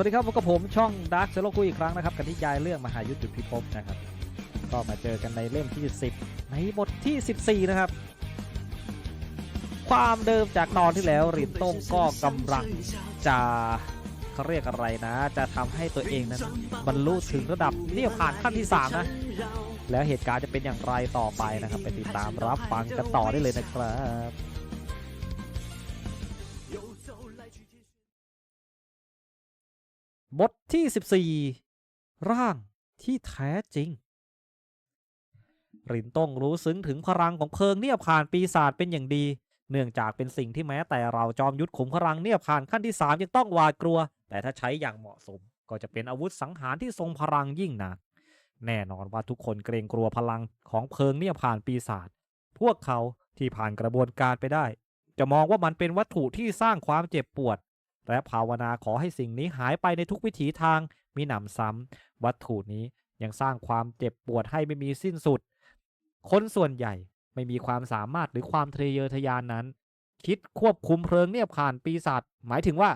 วัสดีครับพบกับผมช่องดาร์คเซโลคุยอีกครั้งนะครับกันที่ยายเรื่องมหายุทธจุดพิภพนะครับ ก็มาเจอกันในเล่มที่ 10 ในบทที่ 14 นะครับ ความเดิมจากตอนที่แล้วรินต้งก็กำลังจะเขาเรียกอะไรนะ จะทำให้ตัวเองนั้นบรรลุถึงระดับเรียบผ่านขั้นที่ 3 นะ แล้วเหตุการณ์จะเป็นอย่างไรต่อไปนะครับ ไปติดตามรับฟังกันต่อได้เลยนะครับ บทที่ 14 ร่างที่แท้จริง รินต้องรู้ซึ้งถึงพลังของเพลิงเนียผ่านปีศาจเป็นอย่างดี เนื่องจากเป็นสิ่งที่แม้แต่เราจอมยุทธขุมพลังเนียผ่านขั้นที่สามยังต้องหวาดกลัว แต่ถ้าใช้อย่างเหมาะสม ก็จะเป็นอาวุธสังหารที่ทรงพลังยิ่งหนัก แน่นอนว่าทุกคนเกรงกลัวพลังของเพลิงเนียผ่านปีศาจ พวกเขาที่ผ่านกระบวนการไปได้ จะมองว่ามันเป็นวัตถุที่สร้างความเจ็บปวด และภาวนาขอให้สิ่งนี้หายไปในทุกวิถีทางมีหนำซ้ำวัตถุนี้ยังสร้างความเจ็บปวดให้ไม่มีสิ้นสุด คนส่วนใหญ่ไม่มีความสามารถหรือความทะเยอทะยานนั้น คิดควบคุมเพลิงเนี่ยผ่านปีศาจหมายถึงว่า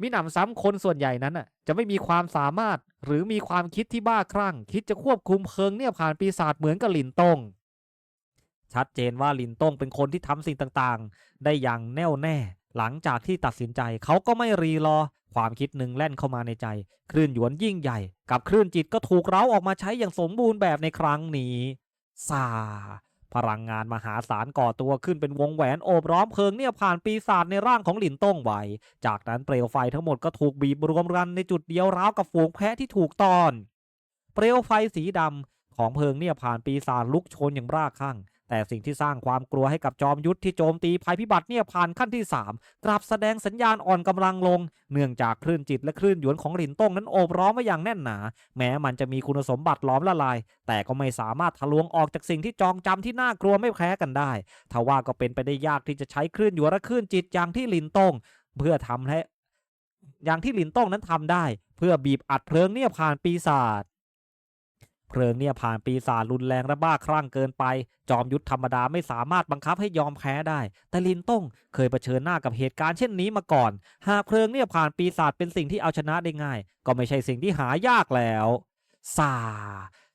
มีหนำซ้ำคนส่วนใหญ่นั้นน่ะจะไม่มีความสามารถหรือมีความคิดที่บ้าคลั่ง คิดจะควบคุมเพลิงเนี่ยผ่านปีศาจเหมือนกับหลินตงชัดเจนว่าหลินตงเป็นคนที่ทำสิ่งต่างๆ ได้อย่างแน่วแน่หลังจากที่ตัดสินใจเขาก็ไม่รีรอ ความคิดหนึ่งแล่นเข้ามาในใจ คลื่นหยวนยิ่งใหญ่ กับคลื่นจิตก็ถูกเร้าออกมาใช้อย่างสมบูรณ์แบบในครั้งนี้ซาพลังงานมหาศาลก่อตัวขึ้นเป็นวงแหวนโอบล้อมเพลิงเนี่ยผ่านปีศาจในร่างของหลินต้งไวจากนั้นเปลวไฟทั้งหมดก็ถูกบีบรวมกันในจุดเดียวร้าวกับฝูงแพะที่ถูกตอน เปลวไฟสีดำของเพลิงเนี่ยผ่านปีศาจลุกโชนอย่างบ้าคลั่ง แต่สิ่งที่สร้างความกลัวให้กับจอมยุทธที่โจมตีภัยพิบัติเนี่ยผ่านขั้นที่ 3 กลับแสดงสัญญาณอ่อนกำลังลง เนื่องจากคลื่นจิตและคลื่นหยวนของหลินต้งนั้นโอบล้อมไว้อย่างแน่นหนา แม้มันจะมีคุณสมบัติล้อมละลาย แต่ก็ไม่สามารถทะลวงออกจากสิ่งที่จองจำที่น่ากลัวไม่แพ้กันได้ทว่าก็เป็นไปได้ยากที่จะใช้คลื่นหยวนและคลื่นจิตอย่างที่หลินต้งเพื่อทำให้อย่างที่หลินต้งนั้นทำได้ เพื่อบีบอัดเพลิงเนี่ยผ่านปีศาจ เพลิงเนี่ยผ่านปีศาจรุนแรงและบ้าคลั่งเกินไป จอมยุทธธรรมดาไม่สามารถบังคับให้ยอมแพ้ได้ แต่ลินต้งเคยเผชิญหน้ากับเหตุการณ์เช่นนี้มาก่อน หากเพลิงเนี่ยผ่านปีศาจเป็นสิ่งที่เอาชนะได้ง่าย ก็ไม่ใช่สิ่งที่หายากแล้วซา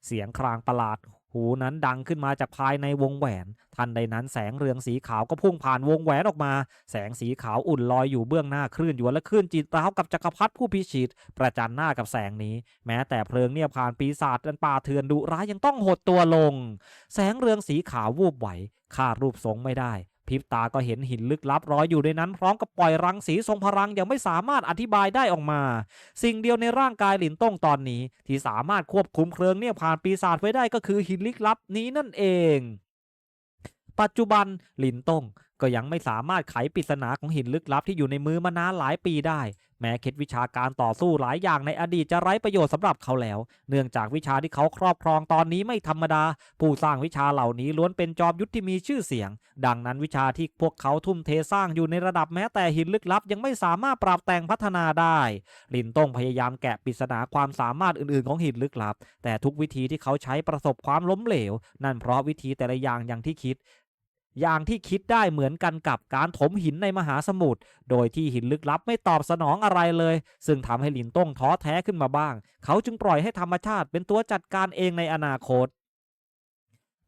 เสียงครางประหลาด หูนั้นดังขึ้นมาจากภายในวงแหวน ทันใดนั้นแสงเรืองสีขาวก็พุ่งผ่านวงแหวนออกมา แสงสีขาวอุ่นลอยอยู่เบื้องหน้าคลื่นหยวนและคลื่นจิตร้าวกับจักรพรรดิผู้พิชิต ประจันหน้ากับแสงนี้ แม้แต่เพลิงเนี่ยผ่านปีศาจอันป่าเถื่อนดุร้ายยังต้องหดตัวลง แสงเรืองสีขาววูบไหวคาดรูปทรงไม่ได้ พริบตาก็เห็นหินลึกลับรอยอยู่ในนั้น พร้อมกับปล่อยรังสีทรงพลังยังไม่สามารถอธิบายได้ออกมา สิ่งเดียวในร่างกายหลินต้งตอนนี้ ที่สามารถควบคุมเครื่องเนี่ยผ่านปีศาจไว้ได้ก็คือหินลึกลับนี้นั่นเองปัจจุบันหลินต้ง ก็ยังไม่สามารถไขปริศนาของหินลึกลับที่อยู่ในมือมานานหลายปีได้ แม้เคล็ดวิชาการต่อสู้หลายอย่างในอดีตจะไร้ประโยชน์สำหรับเขาแล้ว เนื่องจากวิชาที่เขาครอบครองตอนนี้ไม่ธรรมดา ผู้สร้างวิชาเหล่านี้ล้วนเป็นจอมยุทธที่มีชื่อเสียง ดังนั้นวิชาที่พวกเขาทุ่มเทสร้างอยู่ในระดับแม้แต่หินลึกลับ ยังไม่สามารถปรับแต่งพัฒนาได้ ลินต้งพยายามแกะปริศนาความสามารถอื่นๆ ของหินลึกลับ แต่ทุกวิธีที่เขาใช้ประสบความล้มเหลว นั่นเพราะวิธีแต่ละอย่างอย่างที่คิด อย่างที่คิดได้เหมือนกันกับการถมหินในมหาสมุทร โดยที่หินลึกลับไม่ตอบสนองอะไรเลย ซึ่งทำให้หลินต้งท้อแท้ขึ้นมาบ้าง เขาจึงปล่อยให้ธรรมชาติเป็นตัวจัดการเองในอนาคต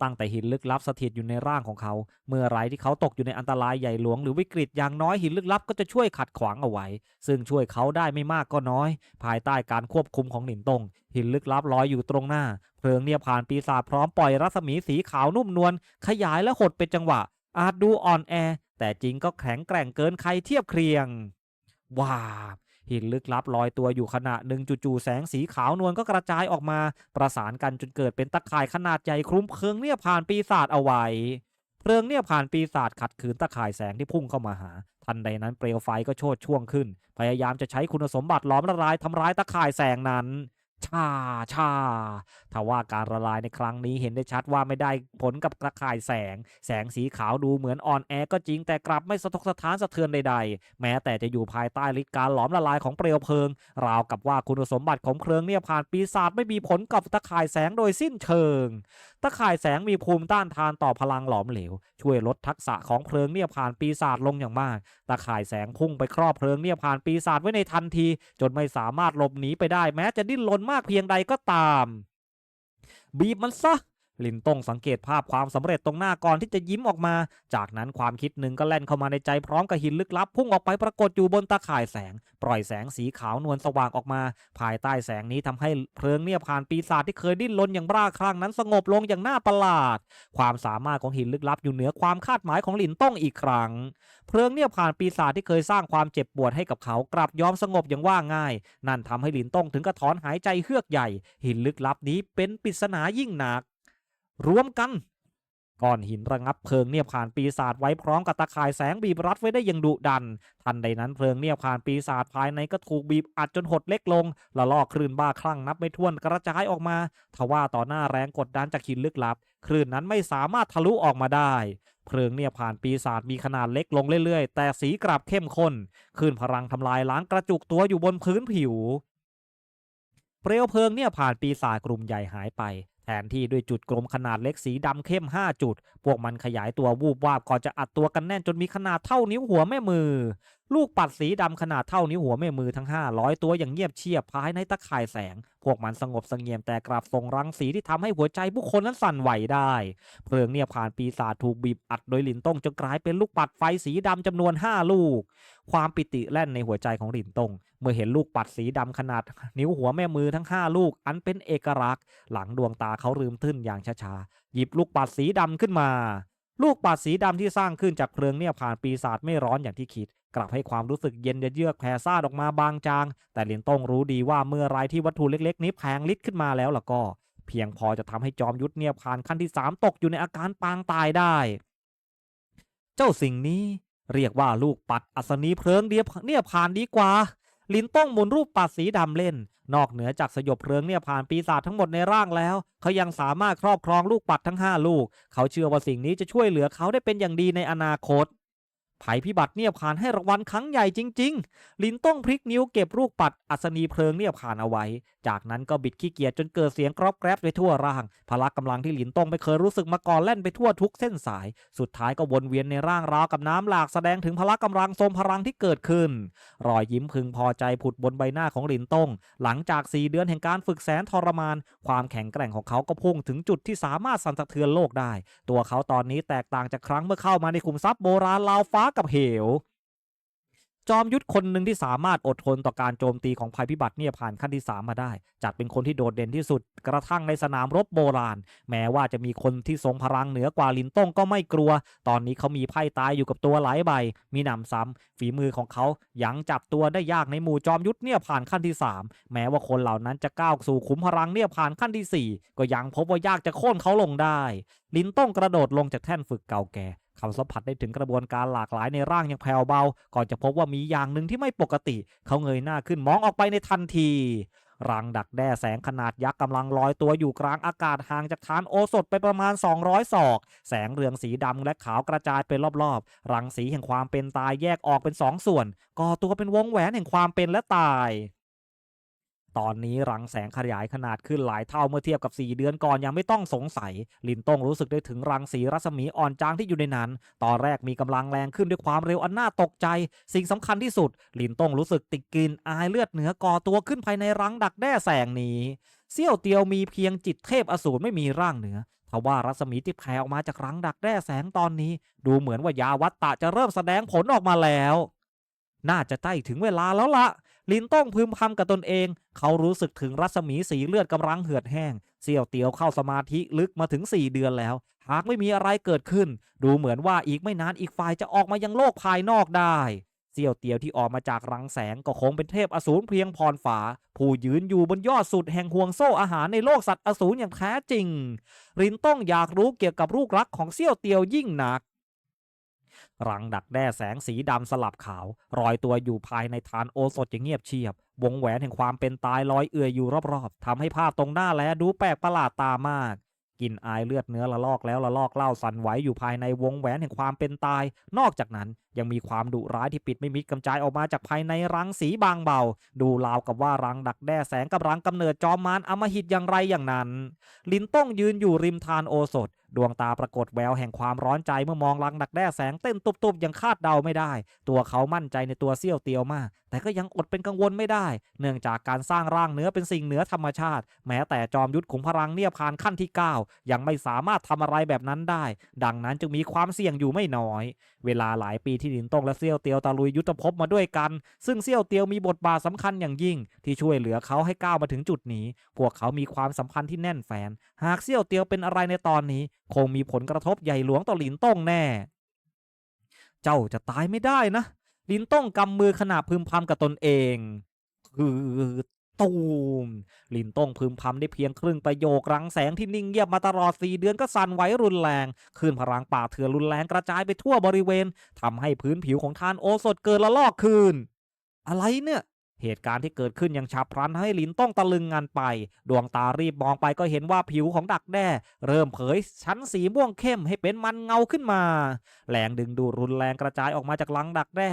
ตั้งแต่หินลึกลับสถิตอยู่ในร่างของเขา เมื่อไรที่เขาตกอยู่ในอันตรายใหญ่หลวงหรือวิกฤตอย่างน้อยหินลึกลับก็จะช่วยขัดขวางเอาไว้ ซึ่งช่วยเขาได้ไม่มากก็น้อย ภายใต้การควบคุมของหลินตงหินลึกลับลอยอยู่ตรงหน้า เพลิงเนี่ยผ่านปีศาจพร้อมปล่อยรัศมีสีขาวนุ่มนวลขยายและหดเป็นจังหวะ อาจดูอ่อนแอ แต่จริงก็แข็งแกร่งเกินใครเทียบเคียงว้าว หินลึกลับลอยตัวอยู่ขณะหนึ่งจู่ๆแสงสีขาวนวลก็กระจายออกมา ประสานกันจนเกิดเป็นตะข่ายขนาดใหญ่คลุมเพลิงเนี่ยผ่านปีศาจเอาไว้เพลิงเนี่ยผ่านปีศาจขัดขืนตะข่ายแสงที่พุ่งเข้ามาหา ทันใดนั้นเปลวไฟก็โชดช่วงขึ้น พยายามจะใช้คุณสมบัติล้อมละลายทำร้ายตะข่ายแสงนั้น ชาชาทว่าการละลายในครั้งนี้เห็นได้ชัดว่าไม่ได้ผลกับตะข่ายแสง แสงสีขาวดูเหมือนอ่อนแอก็จริงแต่กลับไม่สะทกสะท้านสะเทือนใดๆ แม้แต่จะอยู่ภายใต้ฤทธิ์การหลอมละลายของเปลวเพลิง ราวกับว่าคุณสมบัติของเพลิงเนี่ยผ่านปีศาจไม่มีผลกับตะข่ายแสงโดยสิ้นเชิง ตะข่ายแสงมีภูมิต้านทานต่อพลังหลอมเหลว ช่วยลดทักษะของเพลิงเนี่ยผ่านปีศาจลงอย่างมาก ตะข่ายแสงพุ่งไปครอบเพลิงเนี่ยผ่านปีศาจไว้ในทันที จนไม่สามารถหลบหนีไปได้แม้จะดิ้นรนมากเพียงใดก็ตาม บีบมันซะ ลินต้งสังเกตภาพความสำเร็จตรงหน้าก่อนที่จะยิ้มออกมา จากนั้นความคิดหนึ่งก็แล่นเข้ามาในใจพร้อมกับหินลึกลับ พุ่งออกไปปรากฏอยู่บนตาข่ายแสง ปล่อยแสงสีขาวนวลสว่างออกมา ภายใต้แสงนี้ทำให้เพลิงเนี่ยผ่านปีศาจที่เคยดิ้นรนอย่างบ้าคลั่งนั้นสงบลงอย่างน่าประหลาด ความสามารถของหินลึกลับอยู่เหนือความคาดหมายของลินต้งอีกครั้ง เพลิงเนี่ยผ่านปีศาจที่เคยสร้างความเจ็บปวดให้กับเขากลับยอมสงบอย่างว่าง่าย นั่นทำให้ลินต้งถึงกับถอนหายใจเฮือกใหญ่ หินลึกลับนี้เป็นปริศนายิ่งหนัก รวมกันก้อนหินระงับเพลิงเนียผ่านปีศาจไว้พร้อมกับตะข่ายแสงบีบรัดไว้ได้อย่างดุดัน ทันใดนั้นเพลิงเนียผ่านปีศาจภายในก็ถูกบีบอัดจนหดเล็กลงละลอกคลื่นบ้าคลั่งนับไม่ถ้วนกระจายออกมาทว่าต่อหน้าแรงกดดันจากหินลึกลับคลื่นนั้นไม่สามารถทะลุออกมาได้ เพลิงเนี่ยผ่านปีศาจมีขนาดเล็กลงเรื่อยๆ แต่สีกลับเข้มข้นคลื่นพลังทำลายล้างกระจุกตัวอยู่บนพื้นผิวเปลวเพลิงเนี่ยผ่านปีศาจกลุ่มใหญ่หายไป แทนที่ด้วยจุดกลมขนาดเล็กสีดำเข้ม 5 จุด พวกมันขยายตัววูบวาบก่อนจะอัดตัวกันแน่นจนมีขนาดเท่านิ้วหัวแม่มือ ลูกปัดสีดำขนาดเท่านิ้วหัวแม่มือทั้ง 500 ตัวอย่างเงียบเชียบภายในตะข่ายแสง พวกมันสงบสงเงียมแต่กลับส่งรังสีที่ทำให้หัวใจผู้คนนั้นสั่นไหวได้ เพลิงเนี่ยผ่านปีศาจถูกบีบอัดโดยหลินต้งจนกลายเป็นลูกปัดไฟสีดำจำนวน 5 ลูก ความปิติแล่นในหัวใจของหลินตงเมื่อเห็นลูกปัดสีดำขนาด นิ้วหัวแม่มือทั้ง 5 ลูก อันเป็นเอกลักษณ์ หลังดวงตาเขาลืมทึ่นอย่างช้าๆหยิบลูกปัดสีดำขึ้นมาลูกปัดสีดำที่สร้างขึ้นจากเพลิงเนี่ยผ่านปีศาจไม่ร้อนอย่างที่คิด กลับให้ความรู้สึกเย็นเยือกแผ่ซ่านออกมาบางจาง แต่หลินตงรู้ดีว่าเมื่อไรที่วัตถุเล็กๆ นี้แพงลิดขึ้นมาแล้วล่ะก็ เพียงพอจะทำให้จอมยุทธเนี่ยผ่านขั้นที่สามตกอยู่ในอาการปางตายได้ เจ้าสิ่งนี้เรียกว่าลูกปัดอัศนีเพลิงเดียเนี่ยผ่านดีกว่าลินต้องหมุนรูปปัดสีดำเล่น นอกเหนือจากสยบเพลิงเนี่ยผ่านปีศาจทั้งหมดในร่างแล้ว เขายังสามารถครอบครองลูกปัดทั้ง 5 ลูก เขาเชื่อว่าสิ่งนี้จะช่วยเหลือเขาได้เป็นอย่างดีในอนาคต ภัยพิบัติเนี่ยผ่านให้รางวัลครั้งใหญ่จริง ๆ ลินต้องพลิกนิ้วเก็บลูกปัดอัศนีเพลิงเนี่ยผ่านเอาไว้ จากนั้นก็บิดขี้เกียจจนเกิดเสียงกรอบแกรบไปทั่วร่าง พละกำลังที่หลินต้องไม่เคยรู้สึกมาก่อนแล่นไปทั่วทุกเส้นสาย สุดท้ายก็วนเวียนในร่างราวกับน้ำหลากแสดงถึงพละกำลังทรงพลังที่เกิดขึ้น รอยยิ้มพึงพอใจผุดบนใบหน้าของหลินต้งหลังจาก 4 เดือนแห่งการฝึกแสนทรมาน ความแข็งแกร่งของเขาก็พุ่งถึงจุดที่สามารถสั่นสะเทือนโลกได้ ตัวเขาตอนนี้แตกต่างจากครั้งเมื่อเข้ามาในขุมทรัพย์โบราณลาวฟ้ากับเหว จอมยุทธคนหนึ่งที่สามารถอดทนต่อการโจมตีของภัยพิบัติเนี่ยผ่านขั้นที่ 3 มาได้ จัดเป็นคนที่โดดเด่นที่สุดกระทั่งในสนามรบโบราณ แม้ว่าจะมีคนที่ทรงพลังเหนือกว่าลินต้งก็ไม่กลัว ตอนนี้เขามีไพ่ตายอยู่กับตัวหลายใบ มีหนำซ้ำฝีมือของเขายังจับตัวได้ยากในหมู่จอมยุทธเนี่ยผ่านขั้นที่ 3 แม้ว่าคนเหล่านั้นจะก้าวสู่ขุมพลังเนี่ยผ่านขั้นที่ 4 ก็ยังพบว่ายากจะโค่นเขาลงได้ลินต้องกระโดดลงจากแท่นฝึกเก่าแก่ เขาสัมผัสได้ถึงกระบวนการหลากหลายในร่างอย่างแผ่วเบา ก่อนจะพบว่ามีอย่างหนึ่งที่ไม่ปกติ เขาเงยหน้าขึ้นมองออกไปในทันทีรังดักแด้แสงขนาดยักษ์กำลังลอยตัวอยู่กลางอากาศห่างจากฐานโอสถไปประมาณ 200 ศอก แสงเรืองสีดำและขาวกระจายไปรอบๆ รังสีแห่งความเป็นตายแยกออกเป็นสองส่วน ก่อตัวเป็นวงแหวนแห่งความเป็นและตาย ตอนนี้รังแสงขยายขนาดขึ้นหลายเท่าเมื่อเทียบกับ 4 เดือนก่อนยังไม่ต้องสงสัย ลินต้งรู้สึกได้ถึงรังสีรัศมีอ่อนจางที่อยู่ในนั้น ตอนแรกมีกำลังแรงขึ้นด้วยความเร็วอันน่าตกใจ สิ่งสำคัญที่สุด ลินต้งรู้สึกติดกลินอายเลือดเหนือก่อตัวขึ้นภายในรังดักแด้แสงนี้เซี่ยวเตียวมีเพียงจิตเทพอสูรไม่มีร่างเหนือทว่ารัศมีที่แผ่ออกมาจากรังดักแด้แสงตอนนี้ ดูเหมือนว่ายาวัตตะจะเริ่มแสดงผลออกมาแล้ว น่าจะใกล้ถึงเวลาแล้วละ ลินต้องพึมพำกับตนเอง เขารู้สึกถึงรัศมีสีเลือดกำลังเหือดแห้ง เสี่ยวเตียวเข้าสมาธิลึกมาถึง 4 เดือนแล้ว หากไม่มีอะไรเกิดขึ้น ดูเหมือนว่าอีกไม่นานอีกฝ่ายจะออกมายังโลกภายนอกได้เสี่ยวเตียวที่ออกมาจากรังแสงก็คงเป็นเทพอสูรเพียงพรฝา ผู้ยืนอยู่บนยอดสุดแห่งห่วงโซ่อาหารในโลกสัตว์อสูรอย่างแท้จริง รินต้องอยากรู้เกี่ยวกับลูกรักของเสี่ยวเตียวยิ่งหนัก รังดักแด้แสงสีดำสลับขาวรอยตัวอยู่ภายในฐานโอสถอย่างเงียบเชียบ วงแหวนแห่งความเป็นตายลอยเอื่อยอยู่รอบๆทำให้ภาพตรงหน้าแลดูแปลกประหลาดตามากกลินอายเลือดเนื้อละลอกแล้วละลอกเล่าสั่นไหวอยู่ภายในวงแหวนแห่งความเป็นตาย นอกจากนั้นยังมีความดุร้ายที่ปิดไม่มิดกำจายออกมาจากภายในรังสีบางเบา ดูราวกับว่ารังดักแด้แสงกับรังกำเนิดจอมมารอมหิตอย่างไรอย่างนั้น ลินต้องยืนอยู่ริมทานโอสถ ดวงตาปรากฏแววแห่งความร้อนใจเมื่อมองรังดักแด้แสงเต้นตุบๆอย่างคาดเดาไม่ได้ ตัวเขามั่นใจในตัวเซี่ยวเตียวมาก แต่ก็ยังอดเป็นกังวลไม่ได้ เนื่องจากการสร้างร่างเนื้อเป็นสิ่งเหนือธรรมชาติ แม้แต่จอมยุทธขุมพลังเนียบคานขั้นที่ 9 ยังไม่สามารถทำอะไรแบบนั้นได้ ดังนั้นจึงมีความเสี่ยงอยู่ไม่น้อย เวลาหลายปีที่หลินตงและเซี่ยวเตียวตะลุยยุทธภพมาด้วยกัน ซึ่งเซี่ยวเตียวมีบทบาทสำคัญอย่างยิ่ง ที่ช่วยเหลือเขาให้ก้าวมาถึงจุดนี้ พวกเขามีความสัมพันธ์ที่แน่นแฟน หากเซี่ยวเตียวเป็นอะไรในตอนนี้ คงมีผลกระทบใหญ่หลวงต่อหลินต้งแน่ เจ้าจะตายไม่ได้นะลินต้งกำมือขณะพึมพำกับตนเอง คือตูมลินต้งพึมพำได้เพียงครึ่งประโยครังแสงที่นิ่งเงียบมาตลอดสี่เดือนก็สั่นไหวรุนแรงคลื่นพลังป่าเถื่อนรุนแรงกระจายไปทั่วบริเวณทำให้พื้นผิวของทานโอสถเกิดละลอกขึ้นอะไรเนี่ย เหตุการณ์ที่เกิดขึ้นย่างฉับพลันให้ลินต้องตะลึงงานไป ดวงตารีบมองไปก็เห็นว่าผิวของดักแด้ เริ่มเผยชั้นสีม่วงเข้มให้เป็นมันเงาขึ้นมา แรงดึงดูดรุนแรงกระจายออกมาจากหลังดักแด้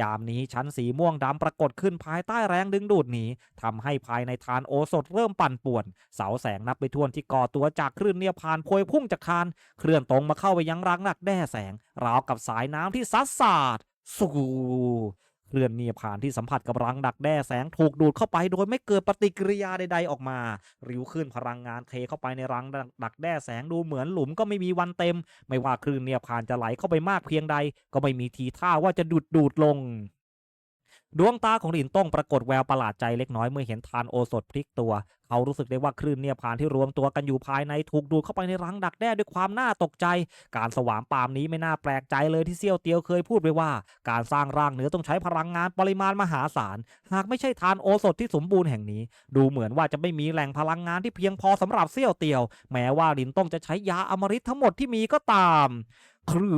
ยามนี้ชั้นสีม่วงดำปรากฏขึ้นภายใต้แรงดึงดูดนี้ทำให้ภายในทานโอสถเริ่มปั่นป่วน เสาแสงนับไปทวนที่ก่อตัวจากคลื่นเนี่ยผ่านพวยพุ่งจากคานเคลื่อนตรงมาเข้าไปยังรังดักแด้แสงราวกับสายน้ำที่ซัดสาด สู เลื่อนเนียผ่านที่สัมผัสกับรังดักแด้แสงถูกดูดเข้าไปโดยไม่เกิดปฏิกิริยาใดๆออกมา ริ้วขึ้นพลังงานเทเข้าไปในรังดักแด้แสงดูเหมือนหลุมก็ไม่มีวันเต็ม ไม่ว่าคลื่นเนียผ่านจะไหลเข้าไปมากเพียงใด ก็ไม่มีทีท่าว่าจะดูดดูดลง ดวงตาของหลินต้องปรากฏแววประหลาดใจเล็กน้อยเมื่อเห็นทานโอสถพลิกตัว เขารู้สึกได้ว่าคลื่นเนี่ยผ่านที่รวมตัวกันอยู่ภายในถูกดูดเข้าไปในรังดักแด้ด้วยความน่าตกใจ การสวามปามนี้ไม่น่าแปลกใจเลยที่เซี่ยวเตียวเคยพูดไปว่า การสร้างร่างเหนือต้องใช้พลังงานปริมาณมหาศาล หากไม่ใช่ทานโอสถที่สมบูรณ์แห่งนี้ ดูเหมือนว่าจะไม่มีแหล่งพลังงานที่เพียงพอสำหรับเซี่ยวเตียว แม้ว่าลินต้องจะใช้ยาอมฤตทั้งหมดที่มีก็ตาม คลื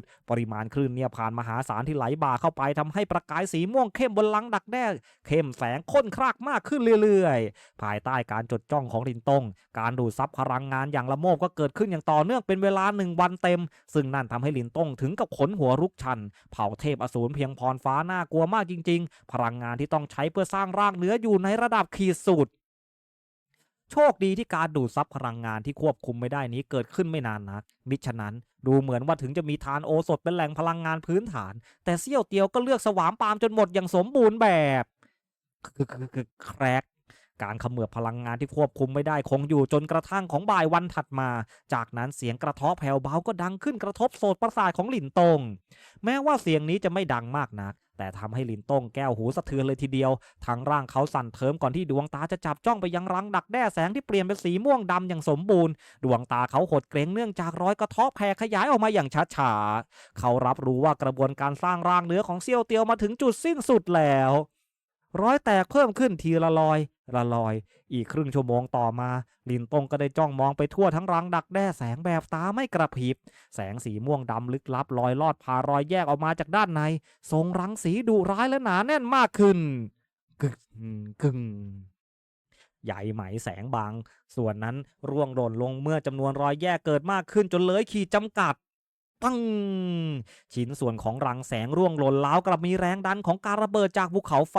ดปริมาณคลื่นเนี่ยผ่านมหาศาลที่ไหลบ่าเข้าไปทำให้ประกายสีม่วงเข้มบนลังดักแด้เข้มแสงข้นครากมากขึ้นเรื่อยๆ ภายใต้การจดจ้องของลินตงการดูดซับพลังงานอย่างละโมบก็เกิดขึ้นอย่างต่อเนื่องเป็นเวลาหนึ่งวันเต็ม ซึ่งนั่นทำให้ลินตงถึงกับขนหัวรุกชัน เผ่าเทพอสูรเพียงพรฟ้าน่ากลัวมากจริง ๆ พลังงานที่ต้องใช้เพื่อสร้างร่างเนื้ออยู่ในระดับขีดสุด โชคดีที่การดูดซับพลังงานที่ควบคุมไม่ได้นี้เกิดขึ้นไม่นานนัก มิฉะนั้นดูเหมือนว่าถึงจะมีทานโอสถเป็นแหล่งพลังงานพื้นฐาน แต่เซี่ยวเตียวก็เลือกสวามปามจนหมดอย่างสมบูรณ์แบบคือคือคือแครกการขมือบพลังงานที่ควบคุมไม่ได้คงอยู่จนกระทั่งของบ่ายวันถัดมา จากนั้นเสียงกระทาะแผ่วเบาก็ดังขึ้นกระทบโสตประสาทของหลินตง แม้ว่าเสียงนี้จะไม่ดังมากนัก แต่ทำให้ลินต้งแก้วหูสะเทือนเลยทีเดียวทั้งร่างเขาสั่นเทิมก่อนที่ดวงตาจะจับจ้องไปยังรังดักแด้แสงที่เปลี่ยนเป็นสีม่วงดำอย่างสมบูรณ์ ดวงตาเขาหดเกรงเนื่องจากรอยกระทบแผ่ขยายออกมาอย่างช้าๆเขารับรู้ว่ากระบวนการสร้างร่างเนื้อของเซี่ยวเตียวมาถึงจุดสิ้นสุดแล้ว ร้อยแตกเพิ่มขึ้นทีละลอย ละลอย อีกครึ่งชั่วโมงต่อมา ลินตงก็ได้จ้องมองไปทั่วทั้งรังดักแด้แสงแบบตาไม่กระพริบ แสงสีม่วงดำลึกลับลอยลอดผ่ารอยแยกออกมาจากด้านใน ทรงรังสีดุร้ายและหนาแน่นมากขึ้น กึกกึ่งใหญ่ไหมแสงบาง ส่วนนั้นร่วงหล่นลงเมื่อจำนวนรอยแยกเกิดมากขึ้นจนเลยขีดจำกัด ปังชิ้นส่วนของรังแสงร่วงหล่นแล้วกลับมีแรงดันของการระเบิดจากภูเขาไฟ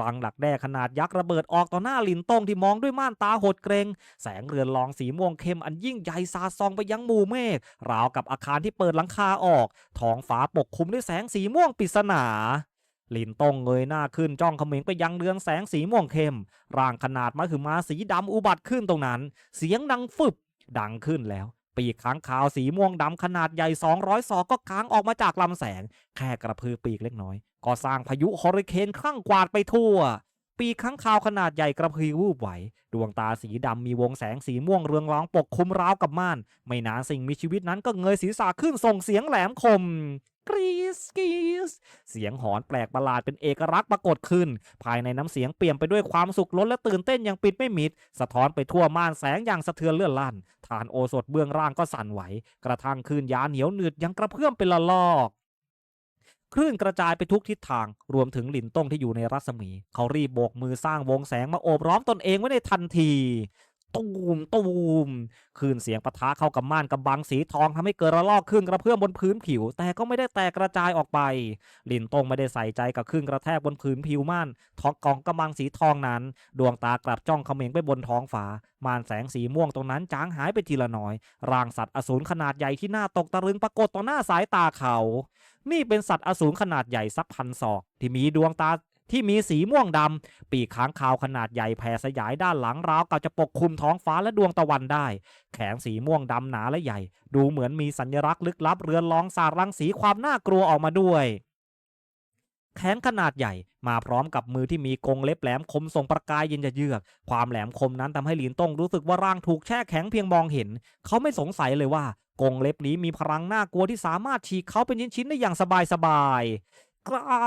รังหลักแด้ขนาดยักษ์ระเบิดออกต่อหน้าลินตงที่มองด้วยม่านตาหดเกรง แสงเรือนรองสีม่วงเข้มอันยิ่งใหญ่สาดส่องไปยังหมู่เมฆราวกับอาคารที่เปิดหลังคาออกท้องฟ้าปกคลุมด้วยแสงสีม่วงปริศนาลินตงเงยหน้าขึ้นจ้องเขม็งไปยังเรืองแสงสีม่วงเข้ม ร่างขนาดมหึมาสีดำอุบัติขึ้นตรงนั้น เสียงดังฟึบดังขึ้นแล้ว ปีกค้างคาวสีม่วงดำขนาดใหญ่ 200 ศอกก็ค้างออกมาจากลำแสง แค่กระพือปีกเล็กน้อย ก็สร้างพายุฮอริเคนคลั่งกวาดไปทั่ว ปีกค้างคาวขนาดใหญ่กระพือวูบไหว ดวงตาสีดำมีวงแสงสีม่วงเรืองรองปกคลุมราวกับม่าน ไม่นานสิ่งมีชีวิตนั้นก็เงยศีรษะขึ้นส่งเสียงแหลมคม กรีสกรีสเสียงหอนแปลกประหลาดเป็นเอกลักษณ์ปรากฏขึ้น ภายในน้ำเสียงเปี่ยมไปด้วยความสุขล้นและตื่นเต้นอย่างปิดไม่มิด สะท้อนไปทั่วม่านแสงอย่างสะเทือนเลื่อนลั่นฐานโอสถเบื้องล่างก็สั่นไหว กระทั่งคลื่นยาเหนียวหนืดยังกระเพื่อมเป็นละลอกคลื่นกระจายไปทุกทิศทาง รวมถึงหลินต้งที่อยู่ในรัศมี เขารีบโบกมือสร้างวงแสงมาโอบล้อมตนเองไว้ในทันที ตูมตูมคลื่นเสียงปะทะเข้ากับม่านกำบังสีทองทำให้เกิดระลอกคลื่นกระเพื่อมบนพื้นผิว แต่ก็ไม่ได้แตกกระจายออกไปหลินตงไม่ได้ใส่ใจกับคลื่นกระแทกบนพื้นผิวม่านท้องกองกำบังสีทองนั้น ดวงตากลับจ้องเขม็งไปบนท้องฟ้าม่านแสงสีม่วงตรงนั้นจางหายไปทีละน้อย ร่างสัตว์อสูรขนาดใหญ่ที่หน่าตกตะลึงปรากฏต่อหน้าสายตาเขา นี่เป็นสัตว์อสูรขนาดใหญ่สักพันศอก ที่มีดวงตา ที่มีสีม่วงดำ ปีกค้างคาวขนาดใหญ่แผ่สยายด้านหลังราวกับจะปกคลุมท้องฟ้าและดวงตะวันได้ แขนสีม่วงดำหนาและใหญ่ ดูเหมือนมีสัญลักษณ์ลึกลับเรือนรองสารังสีความน่ากลัวออกมาด้วยแขนขนาดใหญ่มาพร้อมกับมือที่มีกรงเล็บแหลมคมส่งประกายเย็นจะเยือก ความแหลมคมนั้นทำให้หลินต้งรู้สึกว่าร่างถูกแช่แข็งเพียงมองเห็น เขาไม่สงสัยเลยว่ากรงเล็บนี้มีพลังน่ากลัวที่สามารถฉีกเขาเป็นชิ้นๆได้อย่างสบายๆกรา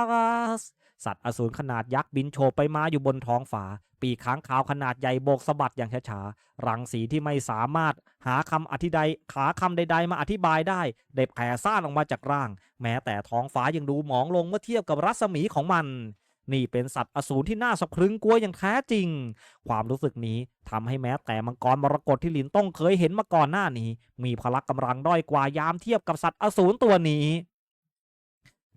ส สัตว์อสูรขนาดยักษ์บินโฉบไปมาอยู่บนท้องฟ้าปีกค้างคาวขนาดใหญ่โบกสะบัดอย่างช้าๆ รังสีที่ไม่สามารถหาคำอธิใดขาคำใดๆ มาอธิบายได้ได้แผ่ซ่านออกมาจากร่าง แม้แต่ท้องฟ้ายังดูหมองลงเมื่อเทียบกับรัศมีของมัน นี่เป็นสัตว์อสูรที่น่าสะพรึงกลัวอย่างแท้จริง ความรู้สึกนี้ทำให้แม้แต่มังกรมรกตที่ลินต้องเคยเห็นมาก่อนหน้านี้ มีพละกำลังด้อยกว่ายามเทียบกับสัตว์อสูรตัวนี้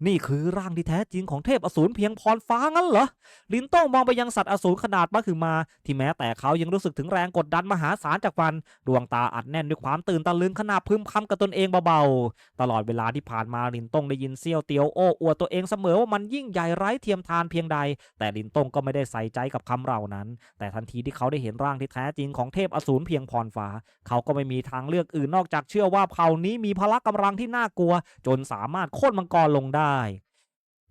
นี่คือร่างที่แท้จริงของเทพอสูรเพียงพรฟ้างั้นเหรอ ลินต้งมองไปยังสัตว์อสูรขนาดมหึมา ที่แม้แต่เขายังรู้สึกถึงแรงกดดันมหาศาลจากมัน ดวงตาอัดแน่นด้วยความตื่นตะลึงขณะพึมพำกับตนเองเบาๆ ตลอดเวลาที่ผ่านมาลินตงได้ยินเซี่ยวเตียวโอ้อวดตัวเองเสมอว่ามันยิ่งใหญ่ไร้เทียมทานเพียงใด แต่ลินตงก็ไม่ได้ใส่ใจกับคำเหล่านั้น แต่ทันทีที่เขาได้เห็นร่างที่แท้จริงของเทพอสูรเพียงพรฟ้า เขาก็ไม่มีทางเลือกอื่นนอกจากเชื่อว่าเผ่านี้มีพละกำลังที่น่ากลัว จนสามารถโค่นมังกรลงได้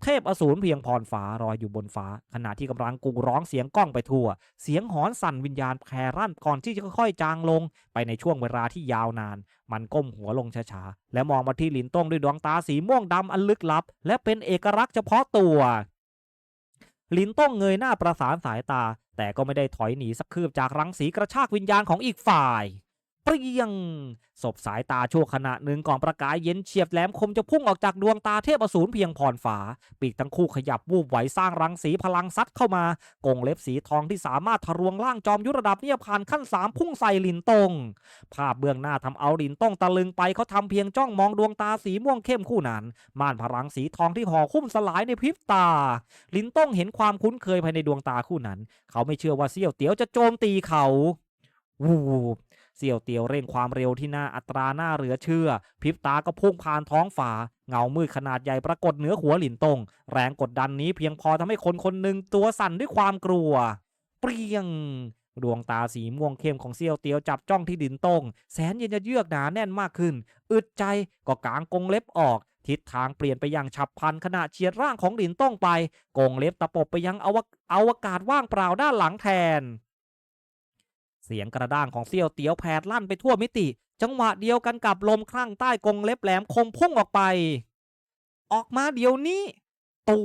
เทพอสูรเพียงพรฟ้ารอยอยู่บนฟ้า ขณะที่กำลังกูร้องเสียงก้องไปทั่ว เสียงหอนสั่นวิญญาณแผ่รั่นก่อนที่จะค่อยๆจางลง ไปในช่วงเวลาที่ยาวนาน มันก้มหัวลงช้าๆ และมองมาที่หลินต้งด้วยดวงตาสีม่วงดำอันลึกลับ และเป็นเอกลักษณ์เฉพาะตัวหลินต้งเงยหน้าประสานสายตา แต่ก็ไม่ได้ถอยหนีสักคืบจากรังสีกระชากวิญญาณของอีกฝ่าย เปรียงศพสายตาชั่วขณะหนึ่งก่อนประกายเย็นเฉียบแหลมคมจะพุ่งออกจากดวงตาเทพอสูรเพียงพรฝา ปีกทั้งคู่ขยับวูบไหวสร้างรังสีพลังซัดเข้ามากงเล็บสีทองที่สามารถทะลวงร่างจอมยุทธระดับเนียผ่านขั้นสามพุ่งใส่ลินตงภาพเบื้องหน้าทำเอาลินตงตะลึงไปเขาทำเพียงจ้องมองดวงตาสีม่วงเข้มคู่นั้นม่านพลังสีทองที่ห่อคุ้มสลายในพริบตา ลินต้งเห็นความคุ้นเคยภายในดวงตาคู่นั้น เขาไม่เชื่อว่าเซี่ยวเตียวจะโจมตีเขาวูบ เสี่ยวเตียวเร่งความเร็วที่น่าอัตราหน้าเหลือเชื่อ พริบตาก็พุ่งผ่านท้องฟ้าเงามืดขนาดใหญ่ปรากฏเหนือหัวหลินตง แรงกดดันนี้เพียงพอทำให้คนคนหนึ่งตัวสั่นด้วยความกลัว เปรียงดวงตาสีม่วงเข้มของเซี่ยวเตียวจับจ้องที่ดินตงแสนเย็นจะเยือกหนาแน่นมากขึ้น อึดใจก็กางกงเล็บออก ทิศทางเปลี่ยนไปอย่างฉับพลันขณะเฉียดร่างของหลินต้องไป กงเล็บตะปบไปยังอวอวกาศว่างเปล่าด้านหลังแทน เสียงกระด้างของเซี่ยวเตียวแผดลั่นไปทั่วมิติ จังหวะเดียวกันกับลมคลั่งใต้กรงเล็บแหลมคมพุ่งออกไป ออกมาเดี๋ยวนี้ ตู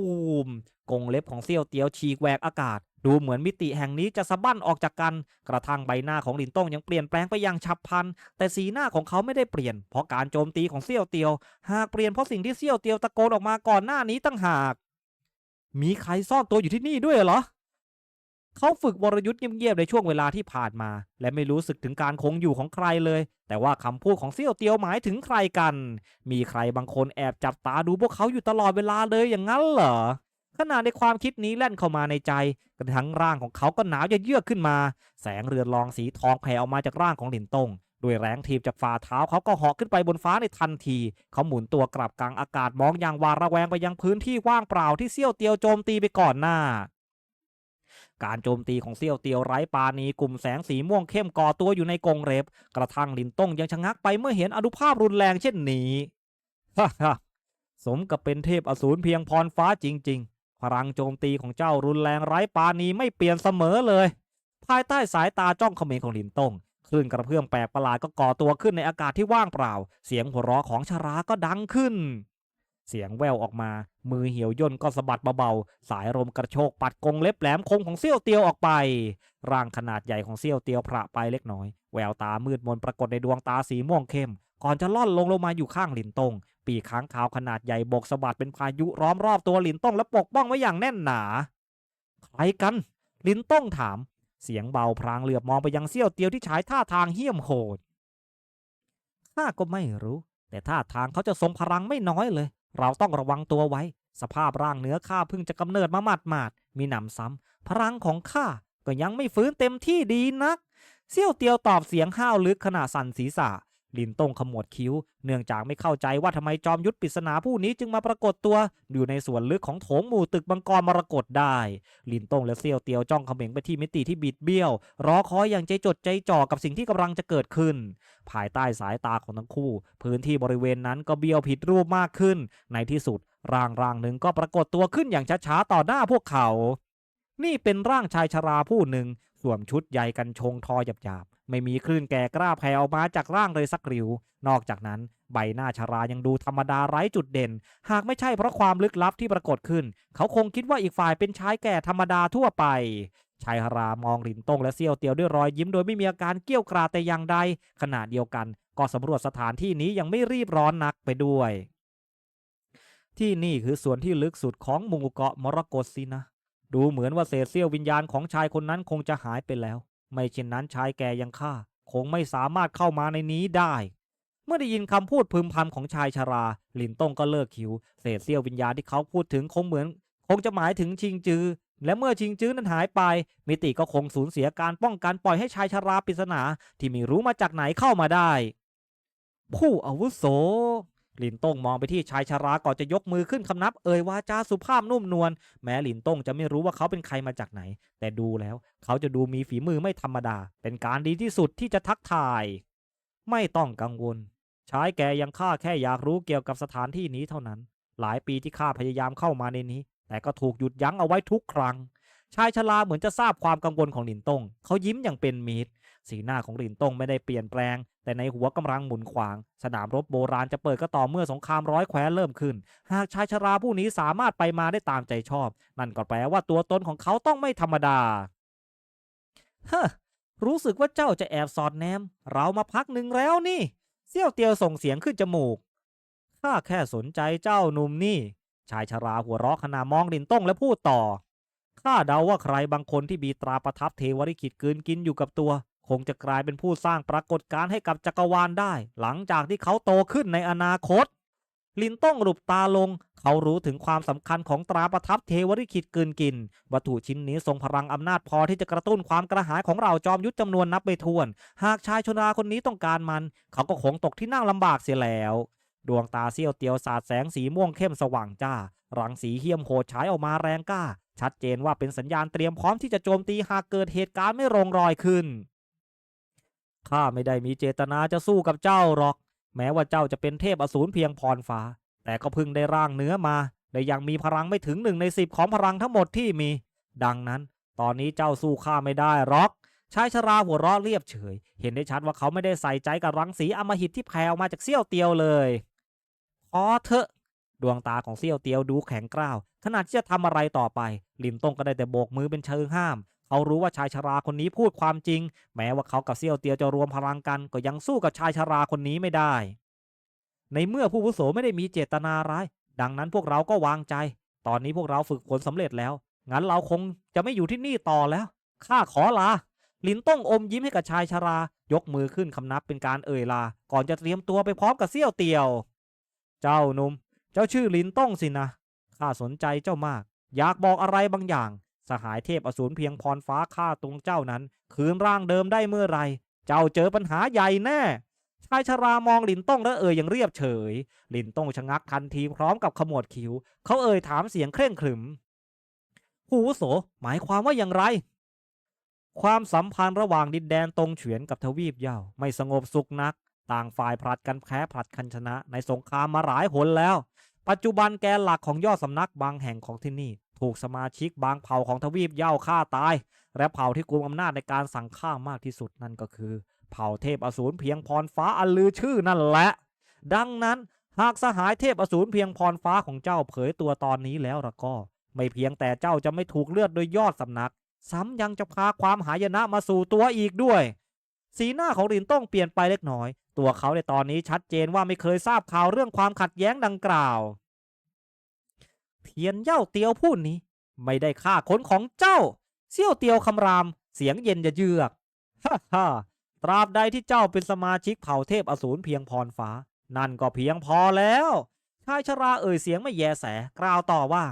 มกรงเล็บของเซี่ยวเตียวฉีกแหวกอากาศ ดูเหมือนมิติแห่งนี้จะสะบั้นออกจากกัน กระทั่งใบหน้าของลินต้องยังเปลี่ยนแปลงไปอย่างฉับพลัน แต่สีหน้าของเขาไม่ได้เปลี่ยน เพราะการโจมตีของเซี่ยวเตียว หากเปลี่ยนเพราะสิ่งที่เซี่ยวเตียวตะโกนออกมาก่อนหน้านี้ตั้งหาก มีใครซ่อนตัวอยู่ที่นี่ด้วยเหรอ เขาฝึกวรยุทธ์เงียบๆในช่วงเวลาที่ผ่านมา และไม่รู้สึกถึงการคงอยู่ของใครเลย แต่ว่าคำพูดของเซี่ยวเตียวหมายถึงใครกัน มีใครบางคนแอบจับตาดูพวกเขาอยู่ตลอดเวลาเลยอย่างนั้นเหรอขณะในความคิดนี้แล่นเข้ามาในใจกระทั่งร่างของเขาก็หนาวจะเยือกขึ้นมา แสงเรือนรองสีทองแผ่ออกมาจากร่างของหลินตงด้วยแรงทีบจากฝ่าเท้าเขาก็เหาะขึ้นไปบนฟ้าในทันที เขาหมุนตัวกลับกลางอากาศมองอย่างวาดระแวงไปยังพื้นที่ว่างเปล่าที่เซี่ยวเตียวโจมตีไปก่อนหน้า การโจมตีของเซี่ยวเตียวไร้ปาณีกลุ่มแสงสีม่วงเข้มก่อตัวอยู่ในกรงเร็บ กระทั่งลินต้งยังชะงักไปเมื่อเห็นอนุภาพรุนแรงเช่นนี้ฮ่าฮ่าสมกับเป็นเทพอสูรเพียงพรฟ้าจริง ๆ พลังโจมตีของเจ้ารุนแรงไร้ปาณีไม่เปลี่ยนเสมอเลย ภายใต้สายตาจ้องเขม็งของลินต้งคลื่นกระเพื่อมแปลกประหลาดก็ก่อตัวขึ้นในอากาศที่ว่างเปล่า เสียงหัวเราะของชาราก็ดังขึ้น เสียงแววออกมา มือเหี่ยวย่นก็สะบัดเบาๆ สายลมกระโชกปัดกรงเล็บแหลมคมของเซี่ยวเตียวออกไป ร่างขนาดใหญ่ของเซี่ยวเตียวพระไปเล็กน้อย แววตามืดมนปรากฏในดวงตาสีม่วงเข้ม ก่อนจะล่อนลงลงมาอยู่ข้างหลินตง ปีกค้างคาวขนาดใหญ่บกสะบัดเป็นพายุล้อมรอบตัวหลินตงและปกป้องไว้อย่างแน่นหนา ใครกัน หลินตงถาม เสียงเบาพรางเหลือบมองไปยังเซี่ยวเตียวที่ฉายท่าทางเหี้ยมโหดข้าก็ไม่รู้ แต่ท่าทางเขาจะทรงพลังไม่น้อยเลย เราต้องระวังตัวไว้ สภาพร่างเนื้อข้าเพิ่งจะกำเนิดมาหมาดหมาดๆมีหนำซ้ำพลังของข้าก็ยังไม่ฟื้นเต็มที่ดีนัก เซี่ยวเตียวตอบเสียงห้าวลึกขณะสั่นศีรษะ ลินต้งขมวดคิ้ว เนื่องจากไม่เข้าใจว่าทำไมจอมยุทธปริศนาผู้นี้จึงมาปรากฏตัว อยู่ในส่วนลึกของโถงหมู่ตึกบังกรมรกตได้ ลินต้งและเซียวเตียวจ้องเขม็งไปที่มิติที่บิดเบี้ยว รอคอยอย่างใจจดใจจ่อกับสิ่งที่กำลังจะเกิดขึ้น ภายใต้สายตาของทั้งคู่ พื้นที่บริเวณนั้นก็เบี้ยวผิดรูปมากขึ้น ในที่สุด ร่างร่างหนึ่งก็ปรากฏตัวขึ้นอย่างช้าๆต่อหน้าพวกเขานี่เป็นร่างชายชราผู้หนึ่ง สวมชุดใยกันชงทอหยาบๆ ไม่มีคลื่นแก่กล้าแผ่ออกมาจากร่างเลยสักริ้ว นอกจากนั้นใบหน้าชารายังดูธรรมดาไร้จุดเด่น หากไม่ใช่เพราะความลึกลับที่ปรากฏขึ้น เขาคงคิดว่าอีกฝ่ายเป็นชายแก่ธรรมดาทั่วไปชายฮารามองหลินตงและเซียวเตียวด้วยรอยยิ้มโดยไม่มีอาการเกี้ยวกราแต่อย่างใดขณะเดียวกัน ก็สำรวจสถานที่นี้ยังไม่รีบร้อนนักไปด้วย ที่นี่คือส่วนที่ลึกสุดของหมู่เกาะมรกตสินะ ดูเหมือนว่าเศษเสี้ยววิญญาณของชายคนนั้นคงจะหายไปแล้ว ไม่เช่นนั้นชายแก่ยังข้าคงไม่สามารถเข้ามาในนี้ได้ เมื่อได้ยินคำพูดพึมพำของชายชราหลินตงก็เลิกคิว เศษเสี้ยววิญญาณที่เขาพูดถึงคงเหมือน คงจะหมายถึงชิงจือ และเมื่อชิงจื้อนั้นหายไป มิติก็คงสูญเสียการป้องกันปล่อยให้ชายชราปริศนาที่ไม่รู้มาจากไหนเข้ามาได้ ผู้อาวุโส หลินต้งมองไปที่ชายชราก่อนจะยกมือขึ้นคำนับ เอ่ยวาจาสุภาพนุ่มนวลแม้หลินต้งจะไม่รู้ว่าเขาเป็นใครมาจากไหน แต่ดูแล้ว เขาจะดูมีฝีมือไม่ธรรมดา เป็นการดีที่สุดที่จะทักทาย ไม่ต้องกังวลชายแกยังข้าแค่อยากรู้เกี่ยวกับสถานที่นี้เท่านั้น หลายปีที่ข้าพยายามเข้ามาในนี้ แต่ก็ถูกหยุดยั้งเอาไว้ทุกครั้ง ชายชราเหมือนจะทราบความกังวลของหลินตงเขายิ้มอย่างเป็นมิตรสีหน้าของหลินตงไม่ได้เปลี่ยนแปลง แต่ในหัวกำลังหมุนขวาง สนามรบโบราณจะเปิดก็ต่อเมื่อสงครามร้อยแคว้นเริ่มขึ้น หากชายชราผู้นี้สามารถไปมาได้ตามใจชอบ นั่นก็แปลว่าตัวตนของเขาต้องไม่ธรรมดาเฮ้รู้สึกว่าเจ้าจะแอบสอดแนม เรามาพักหนึ่งแล้วนี่ เซี่ยวเตียวส่งเสียงขึ้นจมูกข้าแค่สนใจเจ้าหนุ่มนี่ ชายชราหัวเราะขณะมองหลินต้งและพูดต่อข้าเดาว่าใครบางคนที่มีตราประทับเทวริขิตกืนกินอยู่กับตัว คงจะกลายเป็นผู้สร้างปรากฏการณ์ให้กับจักรวาลได้ หลังจากที่เขาโตขึ้นในอนาคต ลินต้องหลุบตาลง เขารู้ถึงความสำคัญของตราประทับเทวริขิตกืนกิน วัตถุชิ้นนี้ทรงพลังอำนาจพอที่จะกระตุ้นความกระหายของเราจอมยุทธจำนวนนับไม่ถ้วน หากชายชราคนนี้ต้องการมัน เขาก็คงตกที่นั่งลำบากเสียแล้วดวงตาเสี้ยวเตียวสาดแสงสีม่วงเข้มสว่างจ้า รังสีเหี้ยมโหดฉายออกมาแรงกล้า ชัดเจนว่าเป็นสัญญาณเตรียมพร้อมที่จะโจมตีหากเกิดเหตุการณ์ไม่ลงรอยขึ้น ข้าไม่ได้มีเจตนาจะสู้กับเจ้าหรอก แม้ว่าเจ้าจะเป็นเทพอสูรเพียงพรฟ้า แต่ก็เพิ่งได้ร่างเนื้อมา และยังมีพลังไม่ถึงหนึ่งในสิบของพลังทั้งหมดที่มี ดังนั้น ตอนนี้เจ้าสู้ข้าไม่ได้หรอกชายชราหัวเราะเรียบเฉย เห็นได้ชัดว่าเขาไม่ได้ใส่ใจกับรังสีอมหิตที่แผ่ออกมาจากเสี้ยวเตียวเลยพอเถอะ ดวงตาของเซี่ยวเตียวดูแข็งกร้าวขนาดที่จะทำอะไรต่อไป ลินตงก็ได้แต่โบกมือเป็นเชิงห้าม เขารู้ว่าชายชราคนนี้พูดความจริง แม้ว่าเขากับเซี่ยวเตียวจะรวมพลังกัน ก็ยังสู้กับชายชราคนนี้ไม่ได้ ในเมื่อผู้อาวุโสไม่ได้มีเจตนาร้าย ดังนั้นพวกเราก็วางใจ ตอนนี้พวกเราฝึกฝนสำเร็จแล้ว งั้นเราคงจะไม่อยู่ที่นี่ต่อแล้วข้าขอลาลินต้องอมยิ้มให้กับชายชรา ยกมือขึ้นคำนับเป็นการเอ่ยลา ก่อนจะเตรียมตัวไปพร้อมกับเซี่ยวเตียว เจ้าหนุ่ม เจ้าชื่อลินต้องสินะ ข้าสนใจเจ้ามาก อยากบอกอะไรบางอย่าง หายเทพอสูรเพียงพรฟ้าข้าตรงเจ้านั้น คืนร่างเดิมได้เมื่อไร เจ้าเจอปัญหาใหญ่แน่ชายชรามองลินต้องและเอ่ยอย่างเรียบเฉยลินต้องชะงักทันทีพร้อมกับขมวดคิ้ว เขาเอ่ยถามเสียงเคร่งขรึมผู้อาวุโส หมายความว่าอย่างไร ความสัมพันธ์ระหว่างดินแดนตรงเฉวียนกับทวีปเย้าไม่สงบสุขนัก ต่างฝ่ายผลัดกันแพ้ผลัดกันชนะในสงครามมาหลายหนแล้ว ปัจจุบันแกนหลักของยอดสำนักบางแห่งของที่นี่ ถูกสมาชิกบางเผ่าของทวีปเย้าฆ่าตาย และเผ่าที่กุมอำนาจในการสั่งฆ่ามากที่สุดนั่นก็คือ เผ่าเทพอสูรเพียงพรฟ้าอันลือชื่อนั่นแหละ ดังนั้นหากสหายเทพอสูรเพียงพรฟ้าของเจ้าเผยตัวตอนนี้แล้วละก็ ไม่เพียงแต่เจ้าจะไม่ถูกเลือดโดยยอดสำนัก ซ้ำยังจะพาความหายนะมาสู่ตัวอีกด้วย สีหน้าของลินต้องเปลี่ยนไปเล็กน้อย ตัวเขาในตอนนี้ชัดเจนว่าไม่เคยทราบข่าวเรื่องความขัดแย้งดังกล่าว เทียนเย่าเตียวผู้นี้ ไม่ได้ฆ่าคนของเจ้า เซี่ยวเตียวคำราม เสียงเย็นจะเยือกฮ่าฮ่าตราบใดที่เจ้าเป็นสมาชิกเผ่าเทพอสูรเพียงพรฟ้า นั่นก็เพียงพอแล้วชายชราเอ่ยเสียงไม่แยแสกล่าวต่อว่า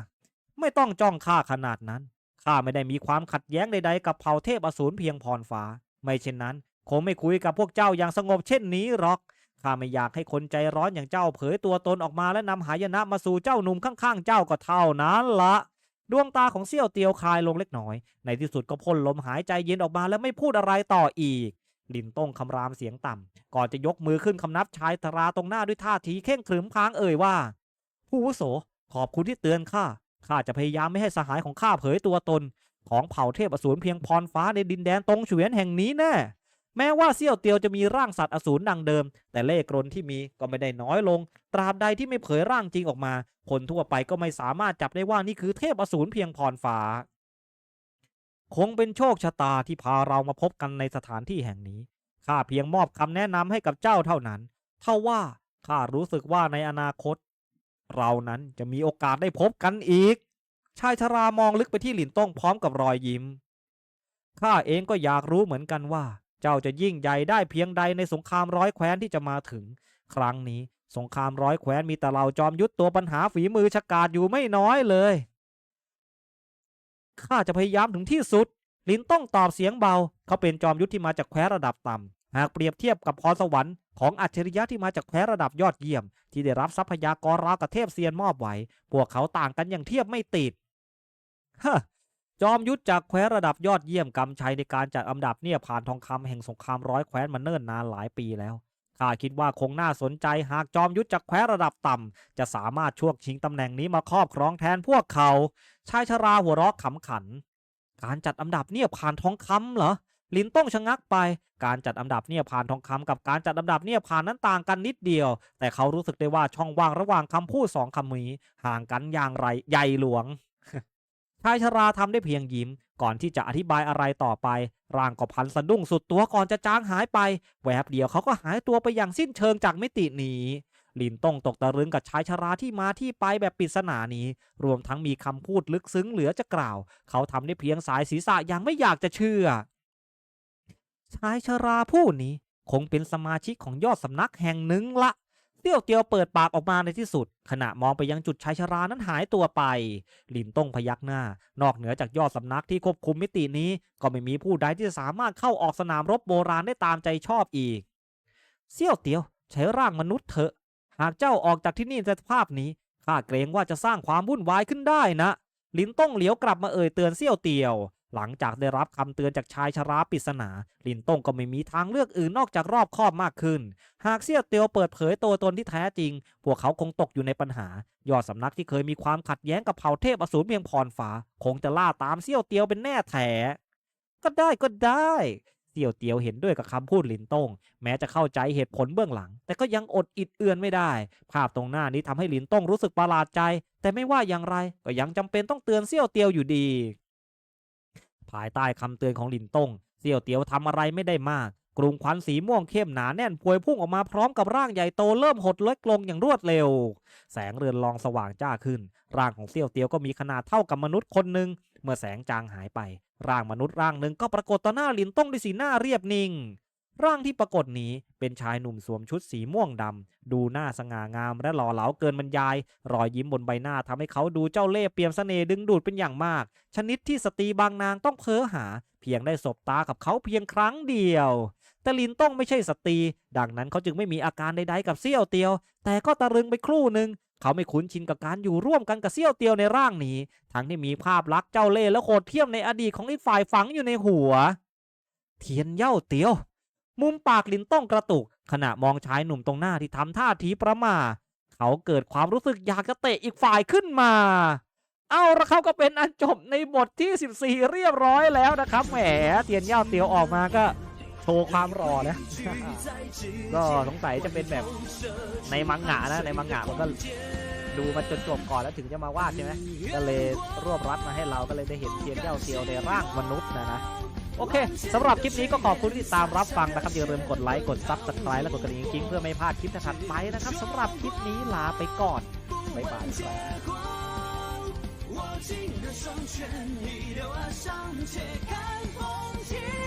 ไม่ต้องจ้องข้าขนาดนั้นข้าไม่ได้มีความขัดแย้งใดๆกับเผ่าเทพอสูรเพียงพรฟ้า ไม่เช่นนั้น คงไม่คุยกับพวกเจ้าอย่างสงบเช่นนี้หรอก ข้าไม่อยากให้คนใจร้อนอย่างเจ้าเผยตัวตนออกมาและนำหายนะมาสู่เจ้าหนุ่มข้างๆ เจ้าก็เท่านั้นละดวงตาของเซี่ยวเตียวคลายลงเล็กน้อย ในที่สุดก็พ่นลมหายใจเย็นออกมาและไม่พูดอะไรต่ออีก ลินต้งคำรามเสียงต่ำ ก่อนจะยกมือขึ้นคำนับชายธราตรงหน้าด้วยท่าทีเข่งขรึมพางเอ่ยว่า ผู้วุโส ขอบคุณที่เตือนข้า ข้าจะพยายามไม่ให้สหายของข้าเผยตัวตน ของเผ่าเทพอสูรเพียงพรฟ้าในดินแดนตรงเฉวียนแห่งนี้แน่ แม้ว่าเซี่ยวเตียวจะมีร่างสัตว์อสูรดังเดิม แต่เล่กลที่มีก็ไม่ได้น้อยลง ตราบใดที่ไม่เผยร่างจริงออกมา คนทั่วไปก็ไม่สามารถจับได้ว่านี่คือเทพอสูรเพียงพรฟ้า คงเป็นโชคชะตาที่พาเรามาพบกันในสถานที่แห่งนี้ข้าเพียงมอบคำแนะนำให้กับเจ้าเท่านั้นเท่าว่าข้ารู้สึกว่าในอนาคต เรานั้นจะมีโอกาสได้พบกันอีก ชายชรามองลึกไปที่หลินต้งพร้อมกับรอยยิ้มข้าเองก็อยากรู้เหมือนกันว่า เจ้าจะยิ่งใหญ่ได้เพียงใดในสงครามร้อยแคว้นที่จะมาถึง ครั้งนี้สงครามร้อยแคว้นมีแต่เราจอมยุทธตัวปัญหาฝีมือฉกาจอยู่ไม่น้อยเลยข้าจะพยายามถึงที่สุด ลินต้องตอบเสียงเบา เขาเป็นจอมยุทธที่มาจากแคว้นระดับต่ำหากเปรียบเทียบกับพรสวรรค์ของอัจฉริยะที่มาจากแคว้นระดับยอดเยี่ยม ที่ได้รับทรัพยากรราวกับเทพเซียนมอบไว้ พวกเขาต่างกันอย่างเทียบไม่ติดฮะ จอมยุทธจากแคว้นระดับยอดเยี่ยมกำชัยในการจัดอันดับเนี่ยผ่านทองคำแห่งสงครามร้อยแคว้นมาเนิ่นนานหลายปีแล้วข้าคิดว่าคงน่าสนใจหากจอมยุทธจากแคว้นระดับต่ำจะสามารถช่วงชิงตำแหน่งนี้มาครอบครองแทนพวกเขาชายชราหัวเราะขำขัน การจัดอันดับเนี่ยผ่านทองคำเหรอลินต้องชะงักไป การจัดอันดับเนี่ยผ่านทองคำกับการจัดอันดับเนี่ยผ่านนั้นต่างกันนิดเดียว แต่เขารู้สึกได้ว่าช่องว่างระหว่างคำพูดสองคำนี้ห่างกันอย่างไรใหญ่หลวง ชายชราทำได้เพียงยิ้ม ก่อนที่จะอธิบายอะไรต่อไป ร่างก็พันสะดุ้งสุดตัวก่อนจะจางหายไป แวบเดียวเขาก็หายตัวไปอย่างสิ้นเชิงจากมิตินี้ลินต้องตกตะลึงกับชายชราที่มาที่ไปแบบปริศนานี้ รวมทั้งมีคำพูดลึกซึ้งเหลือจะกล่าว เขาทำได้เพียงสายศีรษะอย่างไม่อยากจะเชื่อ ชายชราผู้นี้ คงเป็นสมาชิกของยอดสำนักแห่งหนึ่งละ เตี้ยวเตียวเปิดปากออกมาในที่สุด ขณะมองไปยังจุดชายชรานั้นหายตัวไป ลินต้งพยักหน้า นอกเหนือจากยอดสำนักที่ควบคุมมิตินี้ ก็ไม่มีผู้ใดที่จะสามารถเข้าออกสนามรบโบราณได้ตามใจชอบอีก เซี่ยวเตียวใช้ร่างมนุษย์เถอะ หากเจ้าออกจากที่นี่ในสภาพนี้ข้าเกรงว่าจะสร้างความวุ่นวายขึ้นได้นะ ลินต้งเหลียวกลับมาเอ่ยเตือนเซี่ยวเตียว หลังจากได้รับคำเตือนจากชายชราปริศนา ลินต้งก็ไม่มีทางเลือกอื่นนอกจากรอบคอบมากขึ้น หากเซี่ยวเตียวเปิดเผยตัวตนที่แท้จริง พวกเขาคงตกอยู่ในปัญหา ยอดสำนักที่เคยมีความขัดแย้งกับเผ่าเทพอสูรเพียงพรฟ้า คงจะล่าตามเซี่ยวเตียวเป็นแน่แท้ก็ได้ก็ได้เสี่ยวเตียวเห็นด้วยกับคำพูดลินต้ง แม้จะเข้าใจเหตุผลเบื้องหลัง แต่ก็ยังอดอิดเอือนไม่ได้ ภาพตรงหน้านี้ทำให้ลินต้งรู้สึกประหลาดใจ แต่ไม่ว่าอย่างไรก็ยังจำเป็นต้องเตือนเสี่ยวเตียวอยู่ดี ภายใต้คำเตือนของลินต้งเสี่ยวเตียวทำอะไรไม่ได้มาก กลุ่มควันสีม่วงเข้มหนาแน่นพวยพุ่งออกมาพร้อมกับร่างใหญ่โตเริ่มหดเล็กลงอย่างรวดเร็ว แสงเรือนรองสว่างจ้าขึ้น ร่างของเสี่ยวเตียวก็มีขนาดเท่ากับมนุษย์คนหนึ่งเมื่อแสงจางหายไป ร่างมนุษย์ร่างหนึ่งก็ปรากฏต่อหน้าลินต้งด้วยสีหน้าเรียบนิ่ง ร่างที่ปรากฏนี้เป็นชายหนุ่มสวมชุดสีม่วงดำ ดูหน้าสง่างามและหล่อเหลาเกินบรรยาย รอยยิ้มบนใบหน้าทำให้เขาดูเจ้าเล่ห์เปี่ยมเสน่ห์ดึงดูดเป็นอย่างมาก ชนิดที่สตรีบางนางต้องเพ้อหา เพียงได้สบตากับเขาเพียงครั้งเดียวแต่ลินต้องไม่ใช่สตรี ดังนั้นเขาจึงไม่มีอาการใดๆกับเซี่ยวเตียว แต่ก็ตะลึงไปครู่หนึ่งเขาไม่คุ้นชินกับการอยู่ร่วมกันกับเซี่ยวเตียวในร่างนี้ ทั้งที่มีภาพลักษณ์เจ้าเล่ห์และโหดเทียมในอดีตของอีกฝ่ายฝังอยู่ในหัว เทียนเย่าเตียว มุมปากลินต้องกระตุก ขณะมองชายหนุ่มตรงหน้าที่ทำท่าทีประมาเขาเกิดความรู้สึกอยากจะเตะอีกฝ่ายขึ้นมา เอาละเขาก็เป็นอันจบในบทที่ 14 เรียบร้อยแล้วนะครับ แหมเทียนย่าเตียวออกมาก็โชว์ความรอนะ ก็สงสัยจะเป็นแบบในมังงะนะในมังงะมันก็ดูมาจนจบก่อนแล้วถึงจะมาวาดใช่ไหมก็เลยรวบรัดมาให้เราก็เลยได้เห็นเทียนเจ้าเซียวในร่างมนุษย์นะนะ โอเคสำหรับคลิปนี้ก็ขอบคุณที่ติดตามรับฟังนะครับ อย่าลืมกดไลค์ กดซับสไครต์และกดกระดิ่งกิ๊งเพื่อไม่พลาดคลิปถัดไปนะครับสำหรับคลิปนี้ลาไปก่อน บ๊ายบายครับ 握紧的双拳，一溜而上，且看风起云。